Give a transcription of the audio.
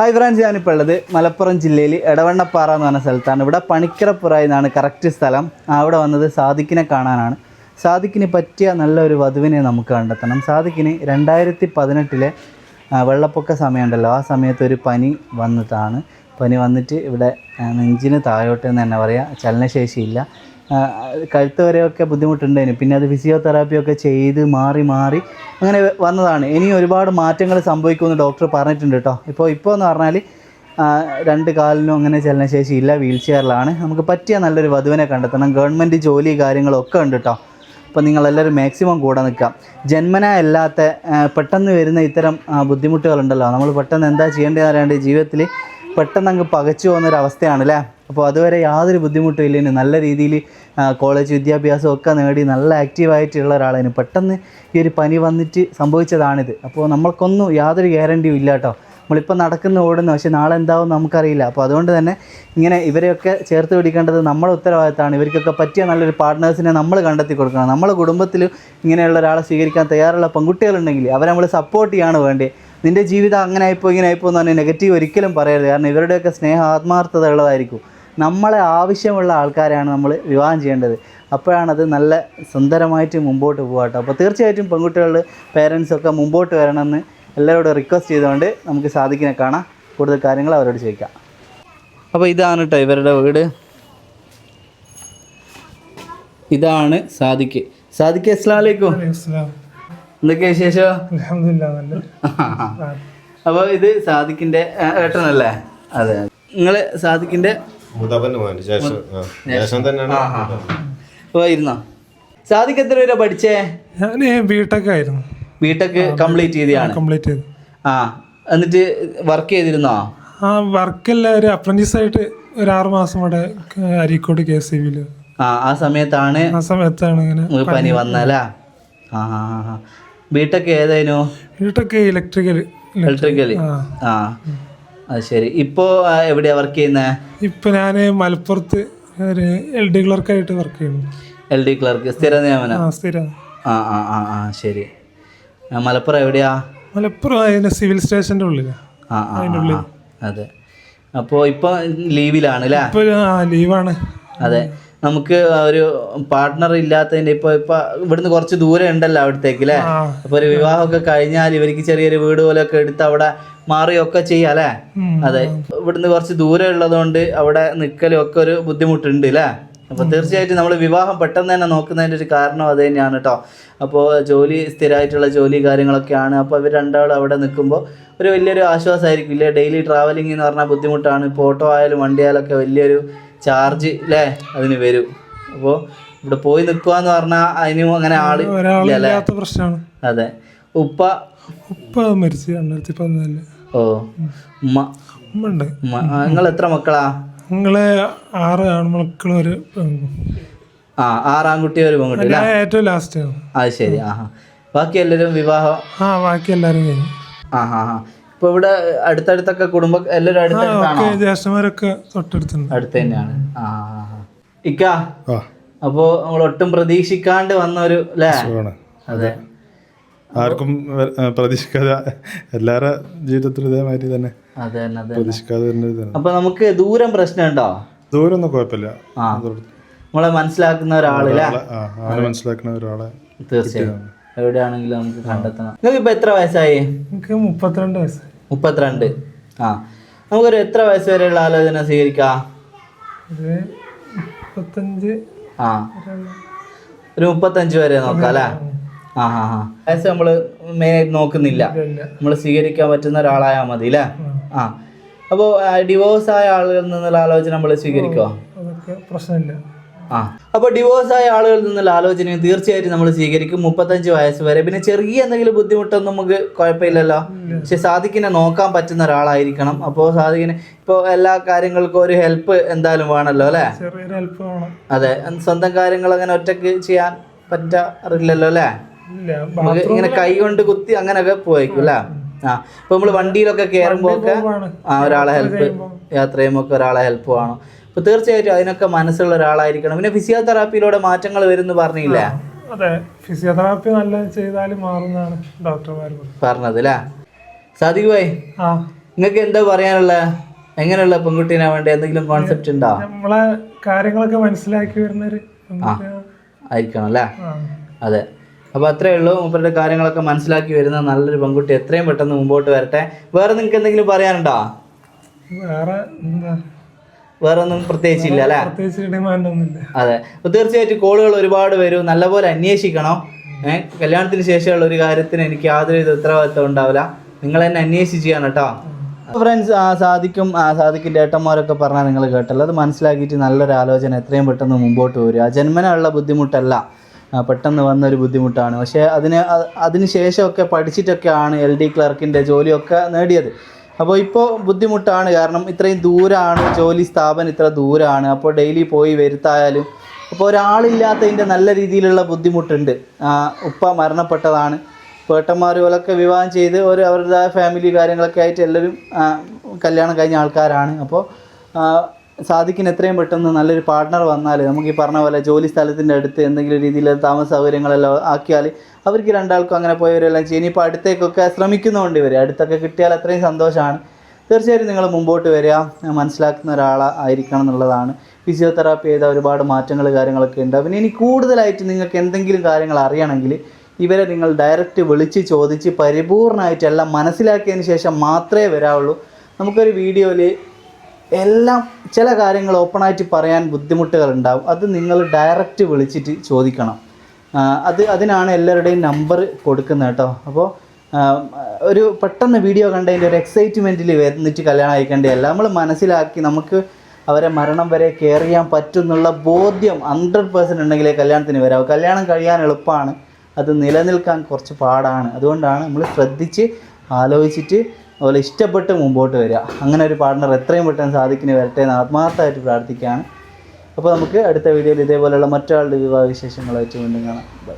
Hi friends ഞാനിപ്പോൾ ഉള്ളത് മലപ്പുറം ജില്ലയിൽ എടവണ്ണപ്പാറ എന്ന് പറഞ്ഞ സ്ഥലത്താണ്. ഇവിടെ പണിക്കരപ്പുറ എന്നാണ് കറക്റ്റ് സ്ഥലം. അവിടെ വന്നത് സാദിക്കിനെ കാണാനാണ്. സാദിക്കിന് പറ്റിയ നല്ലൊരു വധുവിനെ നമുക്ക് കണ്ടെത്തണം. സാദിക്കിന് രണ്ടായിരത്തി പതിനെട്ടിലെ വെള്ളപ്പൊക്ക സമയമുണ്ടല്ലോ. ആ സമയത്ത് ഒരു പനി വന്നിട്ടാണ്. പനി വന്നിട്ട് ഇവിടെ നെഞ്ചിന് താഴോട്ട് എന്ന് തന്നെ പറയാം. ചലനശേഷിയില്ല. കഴുത്ത് വരെയൊക്കെ ബുദ്ധിമുട്ടുണ്ടായിരുന്നു. പിന്നെ അത് ഫിസിയോതെറാപ്പി ഒക്കെ ചെയ്ത് മാറി മാറി അങ്ങനെ വന്നതാണ്. ഇനി ഒരുപാട് മാറ്റങ്ങൾ സംഭവിക്കുമെന്ന് ഡോക്ടർ പറഞ്ഞിട്ടുണ്ട് കേട്ടോ. ഇപ്പോൾ ഇപ്പോൾ എന്ന് പറഞ്ഞാൽ രണ്ട് കാലിനും അങ്ങനെ ചലനശേഷി ഇല്ല വീൽ ചെയറിലാണ് നമുക്ക് പറ്റിയ നല്ലൊരു വധുവിനെ കണ്ടെത്തണം. ഗവൺമെന്റ് ജോലി കാര്യങ്ങളൊക്കെ ഉണ്ട് കേട്ടോ. അപ്പോൾ നിങ്ങളെല്ലാവരും മാക്സിമം കൂടെ നിൽക്കാം. ജന്മന അല്ലാത്ത പെട്ടെന്ന് വരുന്ന ഇത്തരം ബുദ്ധിമുട്ടുകളുണ്ടല്ലോ. നമ്മൾ പെട്ടെന്ന് എന്താ ചെയ്യേണ്ടതെന്ന് അറിയാണ്ട് ജീവിതത്തിൽ പെട്ടെന്ന് അങ്ങ് പകച്ചു പോകുന്ന ഒരു അവസ്ഥയാണ് അല്ലേ അപ്പോൾ അതുവരെ യാതൊരു ബുദ്ധിമുട്ടും ഇല്ലേനു നല്ല രീതിയിൽ കോളേജ് വിദ്യാഭ്യാസം ഒക്കെ നേടി നല്ല ആക്റ്റീവായിട്ടുള്ള ഒരാളായിരുന്നു പെട്ടെന്ന് ഈ ഒരു പനി വന്നിട്ട് സംഭവിച്ചതാണിത്. അപ്പോൾ നമ്മൾക്കൊന്നും യാതൊരു ഗ്യാരണ്ടിയും ഇല്ല കേട്ടോ. നമ്മളിപ്പോൾ നടക്കുന്ന ഓടുന്നു പക്ഷേ നാളെ എന്താവും നമുക്കറിയില്ല. അപ്പോൾ അതുകൊണ്ട് തന്നെ ഇങ്ങനെ ഇവരെയൊക്കെ ചേർത്ത് പിടിക്കേണ്ടത് നമ്മുടെ ഉത്തരവാദിത്തമാണ്. ഇവർക്കൊക്കെ പറ്റിയ നല്ലൊരു പാർട്ട്നേഴ്സിനെ നമ്മൾ കണ്ടെത്തി കൊടുക്കണം. നമ്മുടെ കുടുംബത്തിൽ ഇങ്ങനെയുള്ള ഒരാളെ സ്വീകരിക്കാൻ തയ്യാറുള്ള പെൺകുട്ടികളുണ്ടെങ്കിൽ അവരെ നമ്മൾ സപ്പോർട്ട് ചെയ്യാണ് വേണ്ടത്. നിന്റെ ജീവിതം അങ്ങനെ ആയിപ്പോ ഇങ്ങനെ ആയിപ്പോ എന്ന് പറഞ്ഞാൽ നെഗറ്റീവ് ഒരിക്കലും പറയരുത്. കാരണം ഇവരുടെയൊക്കെ സ്നേഹം ആത്മാർത്ഥത ഉള്ളതായിരിക്കും. നമ്മളെ ആവശ്യമുള്ള ആൾക്കാരെയാണ് നമ്മൾ വിവാഹം ചെയ്യേണ്ടത്. അപ്പോഴാണത് നല്ല സുന്ദരമായിട്ട് മുമ്പോട്ട് പോകാട്ടോ അപ്പോൾ തീർച്ചയായിട്ടും പെൺകുട്ടികളുടെ പേരൻസൊക്കെ മുമ്പോട്ട് വരണമെന്ന് എല്ലാവരോടും റിക്വസ്റ്റ് ചെയ്തുകൊണ്ട് നമുക്ക് സാധിക്കുന്ന കാണാം. കൂടുതൽ കാര്യങ്ങൾ അവരോട് ചോദിക്കാം. അപ്പോൾ ഇതാണ് കേട്ടോ ഇവരുടെ വീട്. ഇതാണ് സാദിക്ക് സാദിക്ക് അസ്ലാം വലൈക്കും എന്തൊക്കെയാ വിശേഷം? അപ്പൊ അപ്പോൾ ഇത് സാദിഖിന്റെ ഏട്ടനല്ലേ? അതെ നിങ്ങൾ സാദിഖിന്റെ അപ്പോൾ ഇരുന്നോ? സാദിഖ് എത്ര വരെ പഠിച്ചേ? ഞാൻ ബിടെക് ആയിരുന്നു. ബിടെക് കംപ്ലീറ്റ് ചെയ്തതാണ്. കംപ്ലീറ്റ് ചെയ്തു. ആ എന്നിട്ട് വർക്ക് ചെയ്തിരുന്നോ? ആ വർക്കല്ല ഒരു അപ്രന്റീസ് ആയിട്ട് ഒരു ആറു മാസം ഇവിടെ അരീക്കോട് കെ എസ് ആ ആ സമയത്താണ് ആ സമയത്താണ് ഇങ്ങനെ പനി വന്നല്ലേ? ആ ആ ആ. ബിടെക് ഏതായിരുന്നു? ബിടെക് ഇലക്ട്രിക്കൽ ഇലക്ട്രിക്കൽ ആ. അത് ശരി. ഇപ്പോ എവിടെയാ വർക്ക് ചെയ്യുന്നത് ഇപ്പൊ ഞാൻ മലപ്പുറത്ത് ഒരു എൽ ഡി ക്ലർക്കായിട്ട് വർക്ക് ചെയ്യുന്നു. എൽ ഡി ക്ലർക്ക് സ്ഥിര നിയമനം? ആ സ്ഥിര. ആ ആ ആ ആ ശരി. മലപ്പുറം എവിടെയാ? മലപ്പുറം അതിന് സിവിൽ സ്റ്റേഷന്റെ ഉള്ളിൽ ആ ആ അതെ. അപ്പോ ഇപ്പൊ ലീവിലാണ് അല്ലേ ലീവാണ്. അതെ. നമുക്ക് ഒരു പാർട്ട്ണർ ഇല്ലാത്തതിന്റെ ഇപ്പൊ ഇപ്പൊ ഇവിടുന്ന് കുറച്ച് ദൂരം ഉണ്ടല്ലോ അവിടത്തേക്ക് അല്ലേ അപ്പൊ ഒരു വിവാഹമൊക്കെ കഴിഞ്ഞാൽ ഇവർക്ക് ചെറിയൊരു വീട് പോലെയൊക്കെ എടുത്ത് അവിടെ മാറുകയൊക്കെ ചെയ്യാം അല്ലേ. അതെ. ഇവിടുന്ന് കുറച്ച് ദൂരം ഉള്ളതുകൊണ്ട് അവിടെ നിൽക്കലും ഒക്കെ ഒരു ബുദ്ധിമുട്ടുണ്ട് അല്ലേ അപ്പൊ തീർച്ചയായിട്ടും നമ്മൾ വിവാഹം പെട്ടെന്ന് തന്നെ നോക്കുന്നതിന്റെ ഒരു കാരണം അത് തന്നെയാണ് കേട്ടോ അപ്പോൾ ജോലി സ്ഥിരമായിട്ടുള്ള ജോലി കാര്യങ്ങളൊക്കെയാണ്. അപ്പോൾ ഇവർ രണ്ടാളും അവിടെ നിൽക്കുമ്പോൾ ഒരു വലിയൊരു ആശ്വാസമായിരിക്കും ഇല്ലേ? ഡെയിലി ട്രാവലിംഗ് എന്ന് പറഞ്ഞാൽ ബുദ്ധിമുട്ടാണ്. ഇപ്പോൾ ഓട്ടോ ആയാലും വണ്ടി ആയാലും ഒക്കെ വലിയൊരു ചാർജ് അല്ലേ അതിന് വരും. അപ്പോൾ ഇവിടെ പോയി നിൽക്കുക എന്ന് പറഞ്ഞാൽ അതിനും അങ്ങനെ ആൾ ഇല്ലാത്ത പ്രശ്നമാണ് അതെ. ഉപ്പ? ഉപ്പ മരിച്ചു രണ്ടായിരത്തി പതിനാല് ഓ. ഉമ്മ? ഉമ്മ. ഉണ്ട് നിങ്ങൾ എത്ര മക്കളാ? നിങ്ങളെ ആറ് ആൺമക്കളും ഒരു ആ ആറാൺകുട്ടി ഒരു പെൺകുട്ടി ഏറ്റവും ലാസ്റ്റ് ആ അത് ശരി. ആഹാ. ബാക്കി എല്ലാവരും വിവാഹം? ആ ബാക്കി എല്ലാവരും കഴിഞ്ഞു. ആ ഹാ ഹാ ഇപ്പൊ ഇവിടെ അടുത്തടുത്തൊക്കെ കുടുംബ എല്ലാവരും അടുത്തടുത്താണോ? ജ്യേഷ്ഠന്മാരൊക്കെ തൊട്ടടുത്തുണ്ട്. അടുത്ത് തന്നെയാണ് ആ. ഇക്ക അപ്പോ നമ്മൾ ഒട്ടും പ്രതീക്ഷിക്കാണ്ട് വന്ന ഒരു അല്ലേ അതെ. ആർക്കും പ്രതീക്ഷിക്കാതെ എല്ലാവരുടെ ജീവിതത്തിലും ഇതേമാതിരി തന്നെ അതെ അതെ പ്രതീക്ഷിക്കാതെ അപ്പൊ നമുക്ക് ദൂരം പ്രശ്നമുണ്ടോ? ദൂരമൊന്നും കുഴപ്പമില്ല. ആ. നമ്മളെ മനസ്സിലാക്കുന്ന ഒരാളില്ലേ ആളെ- മനസ്സിലാക്കുന്ന ഒരാളെ തീർച്ചയായും. എവിടെയാണെങ്കിലും നമുക്ക് കണ്ടെത്തണം. നിങ്ങൾക്ക് ഇപ്പൊ എത്ര വയസ്സായി? എനിക്ക് മുപ്പത്തിരണ്ട് വയസ്സ് മുപ്പത്തിരണ്ട്. ആ. നമുക്കൊരു എത്ര വയസ്സ് വരെയുള്ള ആലോചന സ്വീകരിക്കാം? ഒരു മുപ്പത്തഞ്ച്. ആ. ഒരു മുപ്പത്തഞ്ച് വരെ നോക്കാം അല്ലേ? ആ ആ ആ. വയസ്സ് നമ്മൾ മെയിനായിട്ട് നോക്കുന്നില്ല. നമ്മൾ സ്വീകരിക്കാൻ പറ്റുന്ന ഒരാളായാൽ മതി അല്ലേ? ആ. അപ്പോൾ ഡിവോഴ്സ് ആയ ആളുകളിൽ നിന്നുള്ള ആലോചന നമ്മൾ സ്വീകരിക്കുമോ പ്രശ്നമില്ല. അപ്പോൾ ഡിവോഴ്സ് ആയ ആളുകളിൽ നിന്നുള്ള ആലോചനയും തീർച്ചയായിട്ടും നമ്മൾ സ്വീകരിക്കും. മുപ്പത്തഞ്ച് വയസ്സ് വരെ. പിന്നെ ചെറിയ എന്തെങ്കിലും ബുദ്ധിമുട്ടൊന്നും നമുക്ക് കുഴപ്പമില്ലല്ലോ. പക്ഷെ സാധിക്കിനെ നോക്കാൻ പറ്റുന്ന ഒരാളായിരിക്കണം. അപ്പോൾ സാദിക്കിന് ഇപ്പോൾ എല്ലാ കാര്യങ്ങൾക്കും ഒരു ഹെൽപ്പ് എന്തായാലും വേണമല്ലോ അല്ലേ? അതെ. സ്വന്തം കാര്യങ്ങൾ അങ്ങനെ ഒറ്റയ്ക്ക് ചെയ്യാൻ പറ്റാറില്ലല്ലോ അല്ലേ? നമുക്ക് ഇങ്ങനെ കൈ കൊണ്ട് കുത്തി അങ്ങനെയൊക്കെ പോയിക്കും അല്ലേ? ആ. ഇപ്പൊ നമ്മൾ വണ്ടിയിലൊക്കെ കയറുമ്പോ ഒക്കെ ആ ഒരാളെ ഹെൽപ്പ് യാത്ര ചെയ്യുമ്പോ ഒക്കെ ഒരാളെ ഹെൽപ്പ് വേണം. അപ്പൊ തീർച്ചയായിട്ടും അതിനൊക്കെ മനസ്സുള്ള ഒരാളായിരിക്കണം. പിന്നെ ഫിസിയോതെറാപ്പിയിലൂടെ മാറ്റങ്ങൾ വരുന്നു പറഞ്ഞില്ലേ? അതെ. ഫിസിയോതെറാപ്പി നല്ല ചെയ്താൽ മാറുന്നതാണ് ഡോക്ടർമാർ പറഞ്ഞത്. അല്ലേ സാദിഖ് ഭായ് ആ. നിങ്ങൾക്ക് എന്താ പറയാനുള്ള? എങ്ങനെയുള്ള പെൺകുട്ടീനെ വേണ്ട? എന്തെങ്കിലും കോൺസെപ്റ്റ് ഉണ്ടോ? നമ്മളെ കാര്യങ്ങളൊക്കെ മനസ്സിലാക്കി വരുന്നൊരു. ആയിരിക്കണം അല്ലേ അതെ. അപ്പോൾ അത്രേ ഉള്ളൂ മൂപ്പരുടെ കാര്യങ്ങളൊക്കെ മനസ്സിലാക്കി വരുന്ന നല്ലൊരു പെൺകുട്ടി. എത്രയും പെട്ടെന്ന് മുമ്പോട്ട് വരട്ടെ. വേറെ നിങ്ങൾക്ക് എന്തെങ്കിലും പറയാനുണ്ടോ? വേറെ എന്താ? വേറെ ഒന്നും പ്രത്യേകിച്ചില്ല അല്ലേ? പ്രത്യേകിച്ച് ഡിമാൻഡ് ഒന്നുമില്ല അതെ. അപ്പോൾ തീർച്ചയായിട്ടും കോളുകൾ ഒരുപാട് വരും. നല്ലപോലെ അന്വേഷിക്കണം. ഏഹ് കല്യാണത്തിന് ശേഷമുള്ള ഒരു കാര്യത്തിന് എനിക്ക് യാതൊരു വിധ ഉത്തരവാദിത്വം ഉണ്ടാവില്ല. നിങ്ങൾ എന്നെ അന്വേഷിച്ച് ചെയ്യണം കേട്ടോ ഫ്രണ്ട്സ് ആ സാധിക്കും ആ സാധിക്കിന്റെ ഏട്ടന്മാരൊക്കെ പറഞ്ഞാൽ നിങ്ങൾ കേട്ടല്ലോ. അത് മനസ്സിലാക്കിയിട്ട് നല്ലൊരു ആലോചന എത്രയും പെട്ടെന്ന് മുമ്പോട്ട് വരിക. ജന്മനുള്ള ബുദ്ധിമുട്ടല്ല. പെട്ടെന്ന് വന്നൊരു ബുദ്ധിമുട്ടാണ്. പക്ഷേ അതിന് അതിന് ശേഷമൊക്കെ പഠിച്ചിട്ടൊക്കെയാണ് എൽ ഡി ക്ലർക്കിന്റെ ജോലിയൊക്കെ നേടിയത്. അപ്പോൾ ഇപ്പോൾ ബുദ്ധിമുട്ടാണ്. കാരണം ഇത്രയും ദൂരമാണ് ജോലി സ്ഥാപനം ഇത്ര ദൂരമാണ് അപ്പോൾ ഡെയിലി പോയി വരുത്തായാലും അപ്പോൾ ഒരാളില്ലാത്തതിന്റെ നല്ല രീതിയിലുള്ള ബുദ്ധിമുട്ടുണ്ട്. ഉപ്പ മരണപ്പെട്ടതാണ്. പേട്ടന്മാർ പോലൊക്കെ വിവാഹം ചെയ്ത് ഒരു അവരുടെ ഫാമിലി കാര്യങ്ങളൊക്കെ ആയിട്ട് എല്ലാവരും കല്യാണം കഴിഞ്ഞ ആൾക്കാരാണ്. അപ്പോൾ സാധിക്കുന്ന എത്രയും പെട്ടെന്ന് നല്ലൊരു പാർട്ട്ണർ വന്നാൽ നമുക്ക് ഈ പറഞ്ഞ പോലെ ജോലി സ്ഥലത്തിന്റെ അടുത്ത് എന്തെങ്കിലും രീതിയിൽ താമസ സൗകര്യങ്ങളെല്ലാം ആക്കിയാൽ അവർക്ക് രണ്ടാൾക്കും അങ്ങനെ പോയവരെല്ലാം ചെയ്യും. ഇനിയിപ്പോൾ അടുത്തേക്കൊക്കെ ശ്രമിക്കുന്നുണ്ട് ഇവർ അടുത്തൊക്കെ കിട്ടിയാൽ അത്രയും സന്തോഷമാണ്. തീർച്ചയായിട്ടും നിങ്ങൾ മുമ്പോട്ട് വരിക. മനസ്സിലാക്കുന്ന ഒരാളായിരിക്കണം എന്നുള്ളതാണ്. ഫിസിയോതെറാപ്പി ചെയ്ത ഒരുപാട് മാറ്റങ്ങൾ കാര്യങ്ങളൊക്കെ ഉണ്ട്. പിന്നെ ഇനി കൂടുതലായിട്ട് നിങ്ങൾക്ക് എന്തെങ്കിലും കാര്യങ്ങൾ അറിയണമെങ്കിൽ ഇവരെ നിങ്ങൾ ഡയറക്റ്റ് വിളിച്ച് ചോദിച്ച് പരിപൂർണമായിട്ട് എല്ലാം മനസ്സിലാക്കിയതിന് ശേഷം മാത്രമേ വരാവുള്ളൂ. നമുക്കൊരു വീഡിയോയിൽ എല്ലാം ചില കാര്യങ്ങൾ ഓപ്പണായിട്ട് പറയാൻ ബുദ്ധിമുട്ടുകൾ ഉണ്ടാവും. അത് നിങ്ങൾ ഡയറക്റ്റ് വിളിച്ചിട്ട് ചോദിക്കണം. അത് അതിനാണ് എല്ലാവരുടെയും നമ്പർ കൊടുക്കുന്നത് കേട്ടോ. അപ്പോൾ ഒരു പെട്ടെന്ന് വീഡിയോ കണ്ടതിന്റെ ഒരു എക്സൈറ്റ്മെന്റിൽ വന്നിട്ട് കല്യാണം അയക്കേണ്ടതല്ല നമ്മൾ മനസ്സിലാക്കി നമുക്ക് അവരെ മരണം വരെ കെയർ ചെയ്യാൻ പറ്റുന്നുള്ള ബോധ്യം ഹൺഡ്രഡ് പേഴ്സന്റ് ഉണ്ടെങ്കിലേ കല്യാണത്തിന് വരാവൂ. കല്യാണം കഴിയാൻ എളുപ്പമാണ്. അത് നിലനിൽക്കാൻ കുറച്ച് പാടാണ്. അതുകൊണ്ടാണ് നമ്മൾ ശ്രദ്ധിച്ച് ആലോചിച്ചിട്ട് അതുപോലെ ഇഷ്ടപ്പെട്ട് മുമ്പോട്ട് വരിക. അങ്ങനെ ഒരു പാർട്ട്ണർ എത്രയും പെട്ടെന്ന് സാധിക്കുന്ന വരട്ടെ എന്ന് ആത്മാർത്ഥമായിട്ട് പ്രാർത്ഥിക്കുകയാണ്. അപ്പോൾ നമുക്ക് അടുത്ത വീഡിയോയിൽ ഇതേപോലെയുള്ള മറ്റൊരാളുടെ വിവാഹ വിശേഷങ്ങളായിട്ട് വീണ്ടും കാണാം. ബൈ